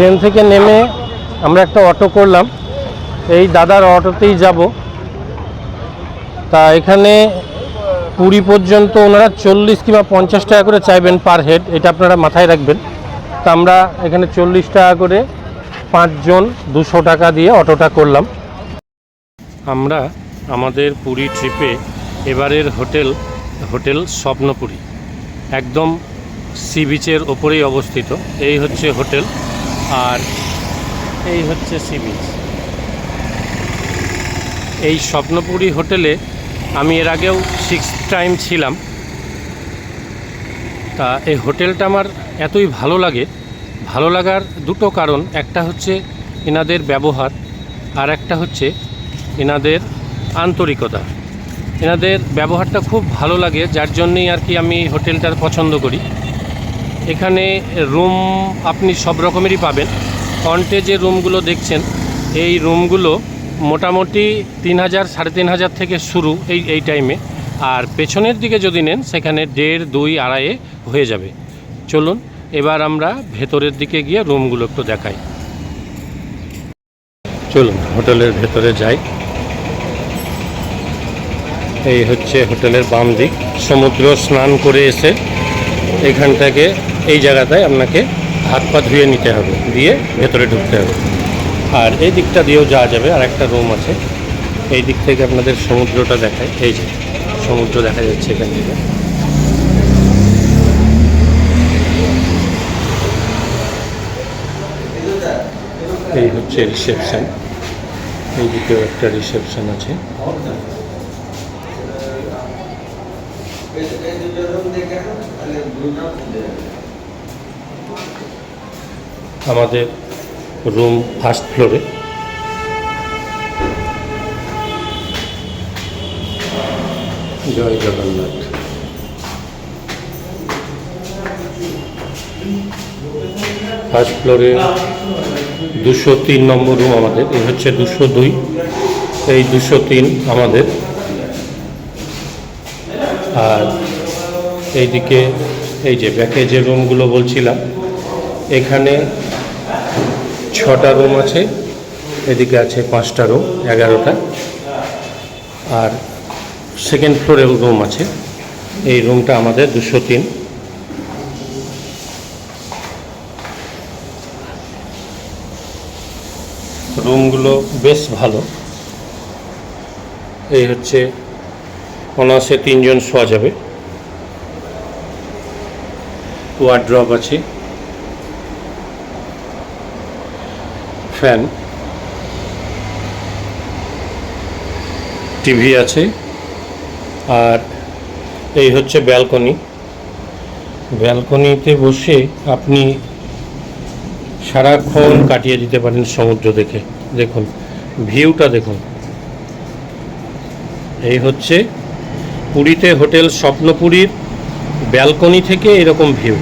Train থেকে নেমে আমরা একটা অটো করলাম। এই দাদার অটোতেই যাব। তা এখানে পুরী পর্যন্ত ওনারা চল্লিশ কিংবা পঞ্চাশ টাকা করে চাইবেন পার হেড, এটা আপনারা মাথায় রাখবেন। তা আমরা এখানে চল্লিশ টাকা করে পাঁচজন দুশো টাকা দিয়ে অটোটা করলাম। আমরা আমাদের পুরী ট্রিপে এবারের হোটেল হোটেল স্বপ্নপুরী, একদম সি বিচের ওপরেই অবস্থিত। এই হচ্ছে হোটেল। আর এই হচ্ছে সি বিচ। এই স্বপ্নপুরী হোটেলে আমি এর আগেও সিক্স টাইম ছিলাম। তা এই হোটেলটা আমার এতই ভালো লাগে। ভালো লাগার দুটো কারণ, একটা হচ্ছে এনাদের ব্যবহার আর একটা হচ্ছে এনাদের আন্তরিকতা। এনাদের ব্যবহারটা খুব ভালো লাগে, যার জন্যই আর কি আমি হোটেলটার পছন্দ করি। এখানে রুম আপনি সব রকমেরই পাবেন। ফ্রন্টে যে রুমগুলো দেখছেন, এই রুমগুলো মোটামুটি তিন হাজার, সাড়ে তিন হাজার থেকে শুরু এই এই টাইমে আর পেছনের দিকে যদি নেন, সেখানে দেড়, দুই আড়াইয়ে হয়ে যাবে। চলুন, এবার আমরা ভেতরের দিকে গিয়ে রুমগুলো একটু দেখাই। চলুন, হোটেলের ভেতরে যাই। এই হচ্ছে হোটেলের বাম দিক। সমুদ্র স্নান করে এসে এখান থেকে এই জায়গাটায় আপনাকে হাত পা ধুয়ে নিতে হবে, দিয়ে ভেতরে ঢুকতে হবে। আর এই দিকটা দিয়েও যাওয়া যাবে আর একটা রুম আছে। এই দিক থেকে আপনাদের সমুদ্রটা দেখায়, এই যে সমুদ্র দেখা যাচ্ছে এখান থেকে। এই হচ্ছে রিসেপশন। এই দিকেও একটা রিসেপশন আছে। আমাদের রুম ফার্স্ট ফ্লোরে জয় জগন্নাথ। ফার্স্ট ফ্লোরে দুশো তিন নম্বর রুম আমাদের এই হচ্ছে দুশো দুই। এই দুশো তিন আমাদের। আর এইদিকে এই যে ব্যাকে যে রুমগুলো বলছিলাম এখানে ছটা রুম আছে, এদিকে আছে পাঁচটা রুম, এগারোটা। আর সেকেন্ড ফ্লোরেও রুম আছে, এই রুমটা আমাদের দুশো তিন। রুমগুলো বেশ ভালো। এই হচ্ছে অনার্সে তিনজন শোয়া যাবে। ওয়ার্ড্রপ আছে। ফ্যান টিভি আছে। আর এই হচ্ছে ব্যালকনি ব্যালকনিতে বসে আপনি সারাক্ষণ কাটিয়ে দিতে পারেন সমুদ্র দেখে। দেখুন ভিউটা দেখুন। এই হচ্ছে পুরীতে হোটেল স্বপ্নপুরীর ব্যালকনি থেকে এরকম ভিউ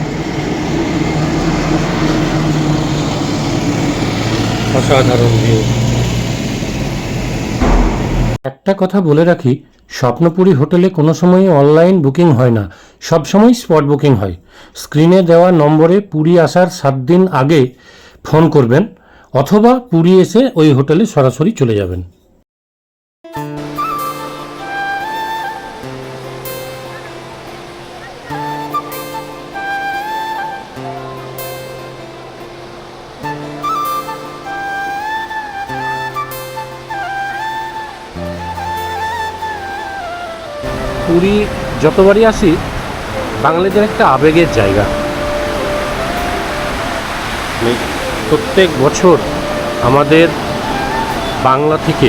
অসাধারণ ভিউ একটা কথা বলে রাখি, স্বপ্নপুরী হোটেলে কোনো সময় অনলাইন বুকিং হয় না, সব সময় স্পট বুকিং হয়। স্ক্রিনে দেওয়া নম্বরে পুরী আসার সাত দিন আগে ফোন করবেন, অথবা পুরী এসে ওই হোটেলে সরাসরি চলে যাবেন। পুরী যতবারই আসি, বাঙালিদের একটা আবেগের জায়গা। প্রত্যেক বছর আমাদের বাংলা থেকে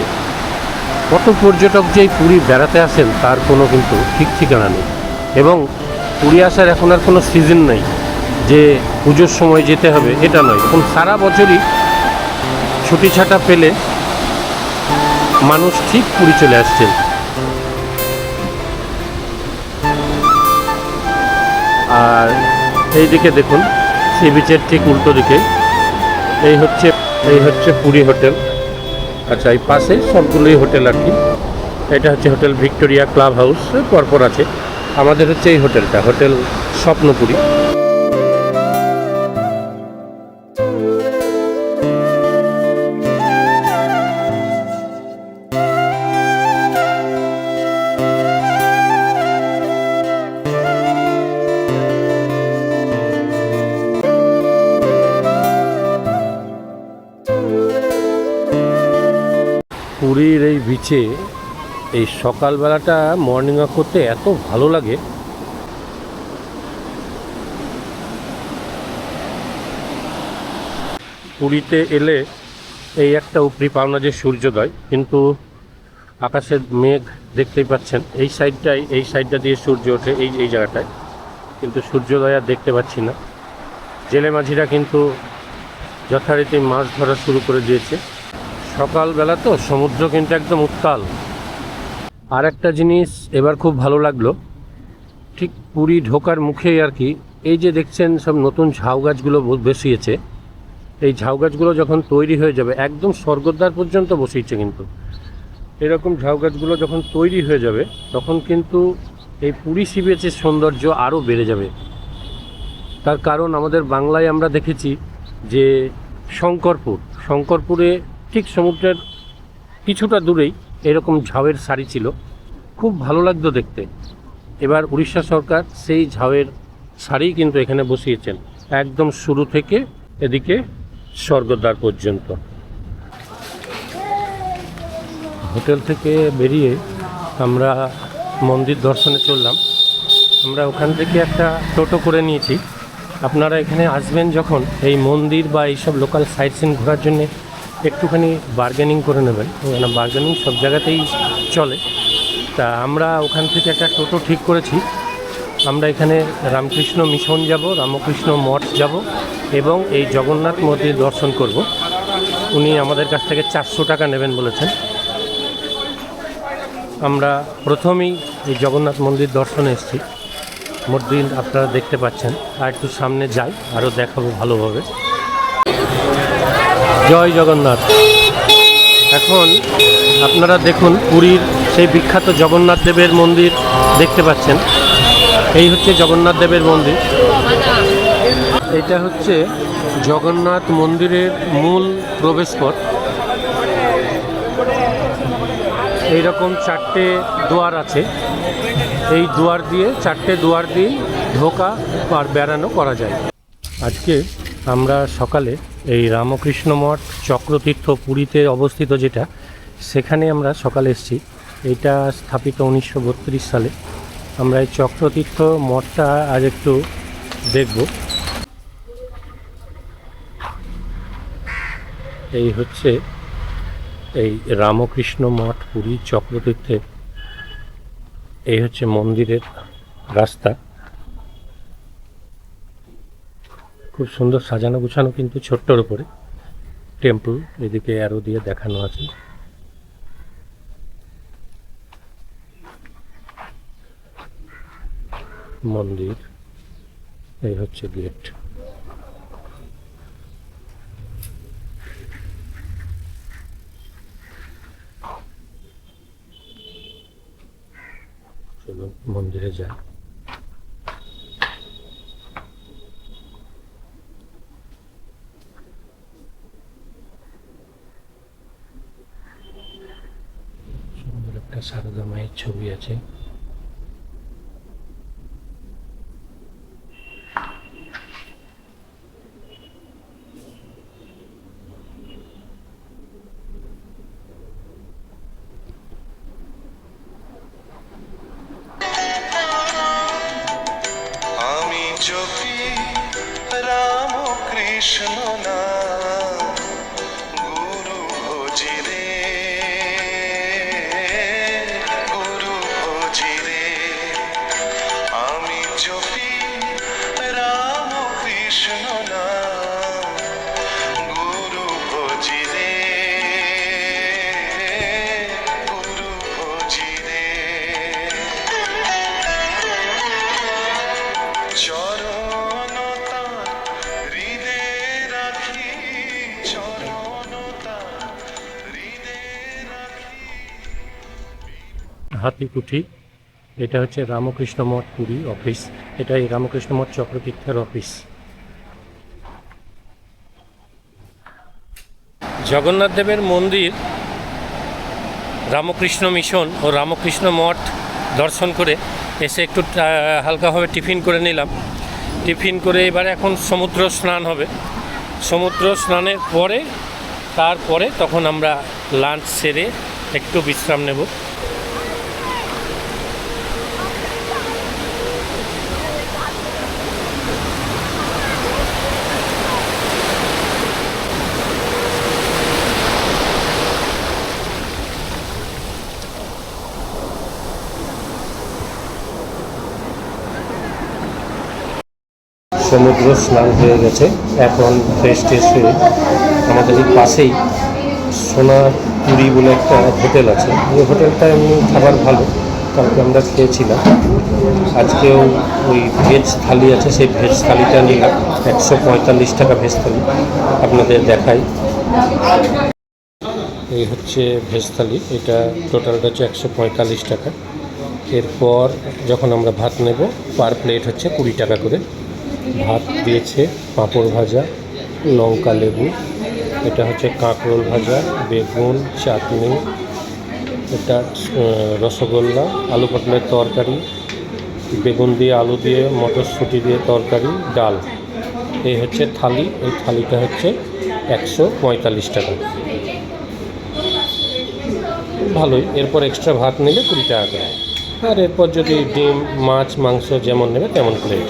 কত পর্যটক যে পুরী বেড়াতে আসেন, তার কোনো কিন্তু ঠিক ঠিকানা নেই। এবং পুরী আসার এখন আর কোনো সিজন নেই যে পুজোর সময় যেতে হবে, এটা নয়। এখন সারা বছরই ছুটি ছাটা পেলে মানুষ ঠিক পুরী চলে আসছেন। আর এই দিকে দেখুন, সি বিচের ঠিক উল্টো দিকে। এই হচ্ছে এই হচ্ছে পুরী হোটেল। আচ্ছা এই পাশে সবগুলোই হোটেল আর কি। এটা হচ্ছে হোটেল ভিক্টোরিয়া ক্লাব হাউস পরপর আছে। আমাদের হচ্ছে এই হোটেলটা, হোটেল স্বপ্নপুরী। পুরীর এই বিচে এই সকালবেলাটা মর্নিং ওয়াক করতে এত ভালো লাগে। পুরীতে এলে এই একটা উপরি পাওনা যে সূর্যোদয়, কিন্তু আকাশের মেঘ দেখতেই পাচ্ছেন। এই সাইডটাই এই সাইডটা দিয়ে সূর্য ওঠে এই এই জায়গাটায়। কিন্তু সূর্যোদয় আর দেখতে পাচ্ছি না। জেলে মাঝিরা কিন্তু যথারীতি মাছ ধরা শুরু করে দিয়েছে। সকালবেলা তো সমুদ্র কিন্তু একদম উত্তাল। আর একটা জিনিস এবার খুব ভালো লাগল, ঠিক পুরী ঢোকার মুখেই আর কি, এই যে দেখছেন সব নতুন ঝাউ গাছগুলো বসিয়েছে, এই ঝাউ গাছগুলো যখন তৈরি হয়ে যাবে, একদম স্বর্গদ্বার পর্যন্ত বসিয়েছে কিন্তু, এরকম ঝাউ গাছগুলো যখন তৈরি হয়ে যাবে, তখন কিন্তু এই পুরী সি বিচের সৌন্দর্য আরও বেড়ে যাবে। তার কারণ আমাদের বাংলায় আমরা দেখেছি যে শঙ্করপুর, শঙ্করপুরে ঠিক সমুদ্রের কিছুটা দূরেই এরকম ঝাউয়ের শাড়ি ছিল। খুব ভালো লাগতো দেখতে। এবার উড়িষ্যা সরকার সেই ঝাউয়ের সারি কিন্তু এখানে বসিয়েছেন, একদম শুরু থেকে এদিকে স্বর্গদ্বার পর্যন্ত। হোটেল থেকে বেরিয়ে আমরা মন্দির দর্শনে চললাম। আমরা ওখান থেকে একটা টোটো করে নিয়েছি। আপনারা এখানে আসবেন যখন এই মন্দির বা এইসব লোকাল সাইট সিন ঘোরার জন্য একটুখানি বার্গেনিং করে নেবেন। ওখানে বার্গেনিং সব জায়গাতেই চলে। তা আমরা ওখান থেকে একটা টোটো ঠিক করেছি। আমরা এখানে রামকৃষ্ণ মিশন যাব, রামকৃষ্ণ মঠ যাব এবং এই জগন্নাথ মন্দির দর্শন করব। উনি আমাদের কাছ থেকে চারশো টাকা নেবেন বলেছেন। আমরা প্রথমেই এই জগন্নাথ মন্দির দর্শনে এসেছি। মন্দির আপনারা দেখতে পাচ্ছেন। আর একটু সামনে যাই, আরও দেখাবো ভালোভাবে। জয় জগন্নাথ। এখন আপনারা দেখুন পুরীর সেই বিখ্যাত জগন্নাথ দেবের মন্দির দেখতে পাচ্ছেন। এই হচ্ছে জগন্নাথ দেবের মন্দির। এটা হচ্ছে জগন্নাথ মন্দিরের মূল প্রবেশপথ। এইরকম চারটে দুয়ার আছে। এই দুয়ার দিয়ে, চারটে দুয়ার দিয়ে ঢোকা আর বেড়ানো করা যায়। আজকে আমরা সকালে এই রামকৃষ্ণ মঠ চক্রতীর্থ পুরীতে অবস্থিত যেটা, সেখানে আমরা সকালে এসেছি। এটা স্থাপিত উনিশশো বত্রিশ সালে। আমরা এই চক্রতীর্থ মঠটা আজ একটু দেখব। এই হচ্ছে এই রামকৃষ্ণ মঠ পুরী চক্রতীর্থে এই হচ্ছে মন্দিরের রাস্তা। খুব সুন্দর সাজানো গুছানো কিন্তু ছোট্টর উপরে। টেম্পল এদিকে অ্যারো দিয়ে দেখানো আছে। মন্দির, এই হচ্ছে গেট মন্দিরে যাই সুন্দর একটা সারদা মায়ের ছবি আছে। হাতিকুঠি এটা হচ্ছে রামকৃষ্ণ মঠ পুরী অফিস এটা এই রামকৃষ্ণ মঠ চক্রতীর্থের অফিস জগন্নাথ দেবের মন্দির, রামকৃষ্ণ মিশন ও রামকৃষ্ণ মঠ দর্শন করে এসে একটু হালকাভাবে টিফিন করে নিলাম। টিফিন করে এবারে এখন সমুদ্র স্নান হবে। সমুদ্র স্নানের পরে, তারপরে তখন আমরা লাঞ্চ সেরে একটু বিশ্রাম নেব। সমুদ্র স্নান হয়ে গেছে। এখন ফ্রেশ ট্রেশ হয়ে আমাদের এই পাশেই সোনার পুরী বলে একটা হোটেল আছে। ওই হোটেলটা এমনি খাবার ভালো, কালকে আমরা খেয়েছিলাম। আজকেও ওই ভেজ থালি আছে, সেই ভেজ থালিটা নিলাম। একশো পঁয়তাল্লিশ টাকা ভেজ থালি, আপনাদের দেখাই। এই হচ্ছে ভেজ থালি, এটা টোটালটা হচ্ছে একশো পঁয়তাল্লিশ টাকা। এরপর যখন আমরা ভাত নেব, পার প্লেট হচ্ছে কুড়ি টাকা করে। ভাত দিয়েছে, পাঁপড় ভাজা, লঙ্কা লেবু, এটা হচ্ছে কাঁকরোল ভাজা, বেগুন, চাটনি, এটা রসগোল্লা, আলু পটলের তরকারি, বেগুন দিয়ে আলু দিয়ে, মটরশুঁটি দিয়ে তরকারি, ডাল। এই হচ্ছে থালি, এই থালিটা হচ্ছে একশো পঁয়তাল্লিশ টাকা। ভালোই, এরপর এক্সট্রা ভাত নিলে কুড়ি টাকা করে। আর এরপর যদি ডিম, মাছ, মাংস যেমন নেবে তেমন প্লেট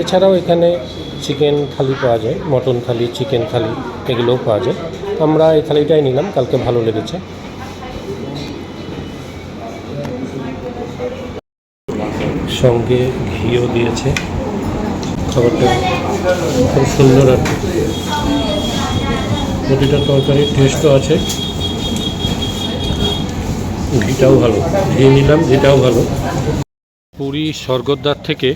এছাড়াও এখানে চিকেন থালি পাওয়া যায় মটন থালি চিকেন থালি এগুলোও পাওয়া যায়। আমরা এই থালিটাই নিলাম, কালকে ভালো লেগেছে। সঙ্গে ঘিও দিয়েছে। খাবারটা খুব সুন্দর আর। প্রতিটা তরকারির টেস্টও আছে। ঘিটাও ভালো ঘি নিলাম ঘিটাও ভালো। পুরী স্বর্গদ্বার থেকে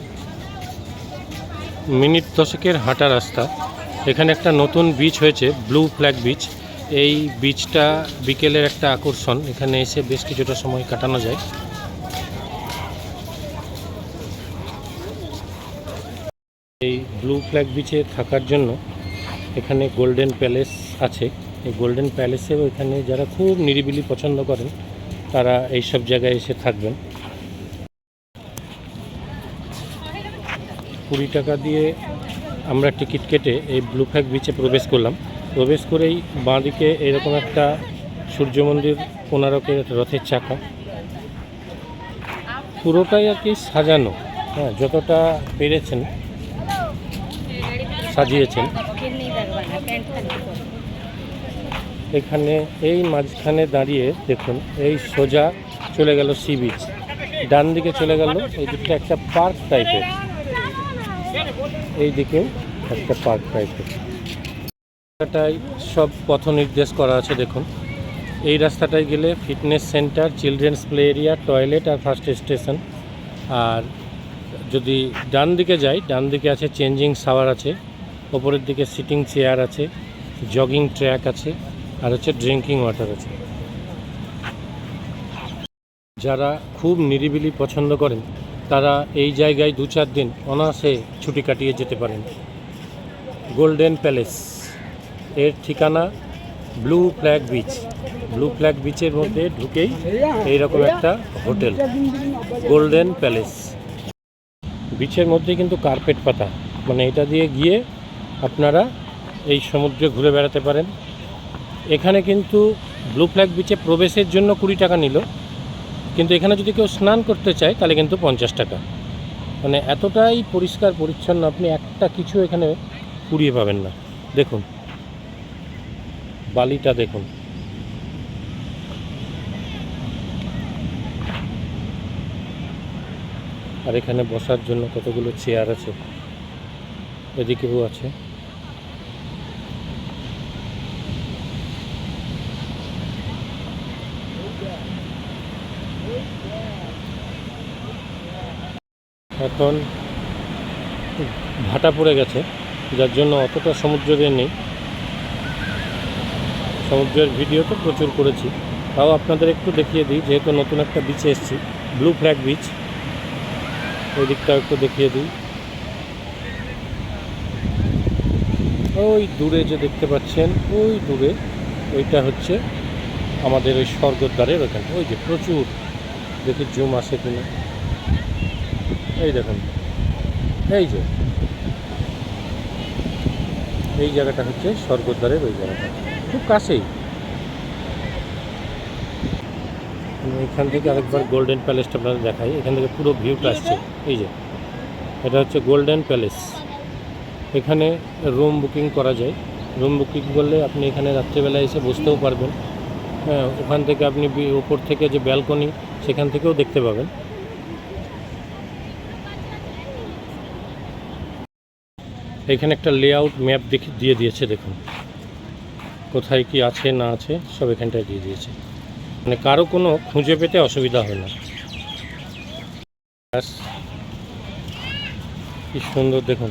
মিনিট দশকের হাঁটা রাস্তা। এখানে একটা নতুন বিচ হয়েছে ব্লু ফ্ল্যাগ বিচ এই বিচটা বিকেলের একটা আকর্ষণ, এখানে এসে বেশ কিছুটা সময় কাটানো যায়। এই ব্লু ফ্ল্যাগ বিচে থাকার জন্য এখানে গোল্ডেন প্যালেস আছে। এই গোল্ডেন প্যালেসেও এখানে যারা খুব নিরিবিলি পছন্দ করেন তারা এই সব জায়গায় এসে থাকবেন। কুড়ি টাকা দিয়ে আমরা টিকিট কেটে এই ব্লু ফ্ল্যাগ বিচে প্রবেশ করলাম। প্রবেশ করেই বাঁদিকে এরকম একটা সূর্য মন্দির কোনারকের রথের চাকা। পুরোটাই আর কি সাজানো। হ্যাঁ যতটা পেরেছেন, সাজিয়েছেন। এখানে এই মাঝখানে দাঁড়িয়ে দেখুন, এই সোজা চলে গেল সি বিচ। ডান দিকে চলে গেল, এই দিকটা একটা পার্ক টাইপের। এই দিকেও একটা পার্ক টাইপের। রাস্তাটায় সব পথ নির্দেশ করা আছে, দেখুন। এই রাস্তাটায় গেলে fitness centre, children's play area, toilet আর ফার্স্ট স্টেশন। আর যদি ডান দিকে যাই, ডান দিকে আছে চেঞ্জিং শাওয়ার আছে, ওপরের দিকে সিটিং চেয়ার আছে, জগিং ট্র্যাক আছে। আর হচ্ছে ড্রিঙ্কিং ওয়াটার আছে। যারা খুব নিরিবিলি পছন্দ করেন, তারা এই জায়গায় দু চার দিন অনায়াসে ছুটি কাটিয়ে যেতে পারেন। গোল্ডেন প্যালেস এর ঠিকানা blue flag beach blue flag বিচের মধ্যে ঢুকেই এইরকম একটা হোটেল গোল্ডেন প্যালেস বিচের মধ্যে কিন্তু কার্পেট পাতা। মানে এটা দিয়ে গিয়ে আপনারা এই সমুদ্রে ঘুরে বেড়াতে পারেন। এখানে কিন্তু ব্লু ফ্ল্যাগ বিচে প্রবেশের জন্য কুড়ি টাকা নিল। কিন্তু এখানে যদি কেউ স্নান করতে চায়, তাহলে কিন্তু পঞ্চাশ টাকা। মানে এতটাই পরিষ্কার পরিচ্ছন্ন, আপনি একটা কিছু এখানে কুড়িয়ে পাবেন না। দেখুন। বালিটা দেখুন। আর এখানে বসার জন্য কতগুলো চেয়ার আছে? এদিকেও আছে। এখন ভাটা পড়ে গেছে, যার জন্য অতটা সমুদ্রের নেই। সমুদ্রের ভিডিও তো প্রচুর করেছি। তাও আপনাদের একটু দেখিয়ে দিই, যেহেতু নতুন একটা বিচে এসেছি ব্লু ফ্ল্যাগ বিচ ওই দিকটাও একটু দেখিয়ে দিই। ওই দূরে যে দেখতে পাচ্ছেন, ওই দূরে ওইটা হচ্ছে আমাদের ওই স্বর্গদ্বারের ওখানে ওই যে প্রচুর, দেখি জুম আসে কিনা। এই দেখুন। এই যে। এই জায়গাটা হচ্ছে স্বর্গদ্বারের ওই জায়গাটা। খুব কাছেই। এখান থেকে আরেকবার গোল্ডেন প্যালেসটা আপনাদের দেখাই। এখান থেকে পুরো ভিউটা আসছে। এই যে। এটা হচ্ছে গোল্ডেন প্যালেস এখানে রুম বুকিং করা যায়। রুম বুকিং করলে আপনি এখানে রাত্রেবেলা এসে বসতেও পারবেন। হ্যাঁ ওখান থেকে আপনি ওপর থেকে যে ব্যালকনি সেখান থেকেও দেখতে পাবেন। এখানে একটা লেআউট ম্যাপ দিয়ে দিয়েছে, দেখুন। কোথায় কি আছে, না আছে, সব এখানটায় দিয়ে দিয়েছে। মানে কারও কোনো খুঁজে পেতে অসুবিধা হয় না। কি সুন্দর, দেখুন।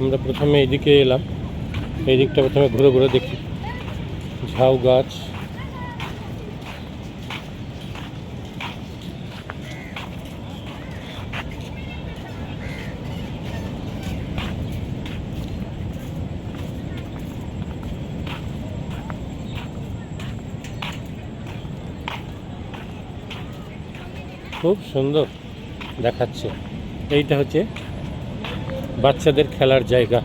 আমরা প্রথমে এদিকে এলাম। এই দিকটা প্রথমে ঘুরে ঘুরে দেখি। ঝাউ গাছ। খুব সুন্দর দেখাচ্ছে। এইটা হচ্ছে বাচ্চাদের খেলার জায়গা।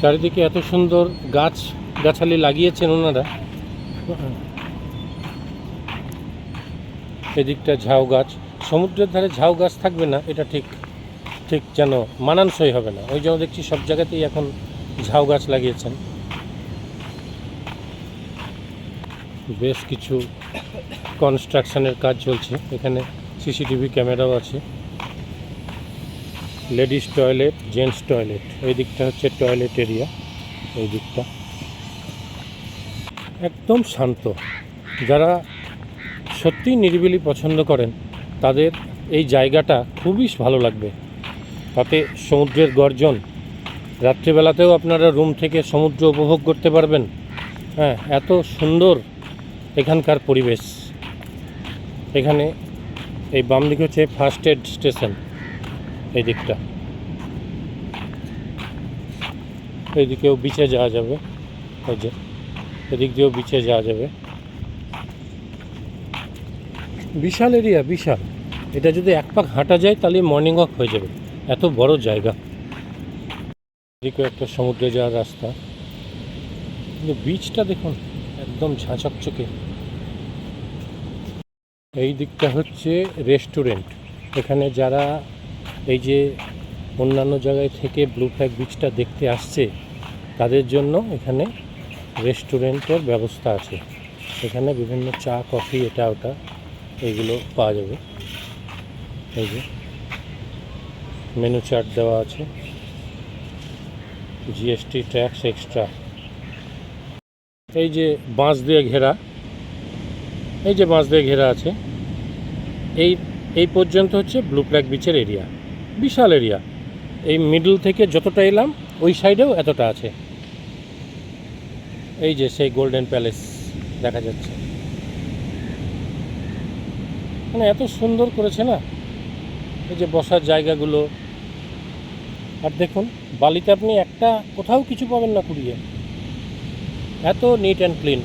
চারিদিকে এত সুন্দর গাছ গাছালি লাগিয়েছেন ওনারা। এদিকটা ঝাউ গাছ। সমুদ্রের ধারে ঝাউ গাছ থাকবে না, এটা ঠিক ঠিক যেন মানানসই হবে না। ওই জন্য দেখছি সব জায়গাতেই এখন ঝাউ গাছ লাগিয়েছেন। বেশ কিছু কনস্ট্রাকশনের কাজ চলছে। এখানে সিসিটিভি ক্যামেরাও আছে। Ladies toilet, gents toilet. এই দিকটা হচ্ছে টয়লেট এরিয়া, এই দিকটা। একদম শান্ত। যারা সত্যি নিরিবিলি পছন্দ করেন, তাদের এই জায়গাটা খুবই ভালো লাগবে। তাতে সমুদ্রের গর্জন, রাত্রিবেলাতেও আপনারা রুম থেকে সমুদ্র উপভোগ করতে পারবেন। হ্যাঁ এত সুন্দর এখানকার পরিবেশ। এখানে এই বাম দিকে হচ্ছে ফার্স্ট এড স্টেশন। এই দিকটা। এইদিকেও বিচে যাওয়া যাবে। ওই যে, এদিক দিয়েও বিচে যাওয়া যাবে। বিশাল এরিয়া, বিশাল। এটা যদি এক পাক হাঁটা যায়, তাহলে মর্নিং ওয়াক হয়ে যাবে। এত বড় জায়গা। এদিকেও একটা সমুদ্রে যাওয়ার রাস্তা। কিন্তু বিচটা দেখুন, একদম ঝাঁচকচকে। এই দিকটা হচ্ছে রেস্টুরেন্ট এখানে যারা এই যে অন্যান্য জায়গায় থেকে ব্লু ফ্ল্যাগ বিচটা দেখতে আসছে, তাদের জন্য এখানে রেস্টুরেন্টের ব্যবস্থা আছে। এখানে বিভিন্ন চা কফি এটা, ওটা এইগুলো পাওয়া যাবে। এই যে মেনু চার্ট দেওয়া আছে। জিএসটি ট্যাক্স এক্সট্রা এই যে বাঁশ দিয়ে ঘেরা। এই যে বাঁশ দিয়ে ঘেরা আছে। এই এই পর্যন্ত হচ্ছে ব্লু ফ্ল্যাগ বিচের এরিয়া বিশাল এরিয়া এই মিডল থেকে যতটা এলাম, ওই সাইডেও এতটা আছে। এই যে সেই গোল্ডেন প্যালেস দেখা যাচ্ছে। মানে এত সুন্দর করেছে না? এই যে বসার জায়গাগুলো। আর দেখুন, বালিতে আপনি একটা কোথাও কিছু পাবেন না কুড়িয়ে। এত নিট অ্যান্ড ক্লিন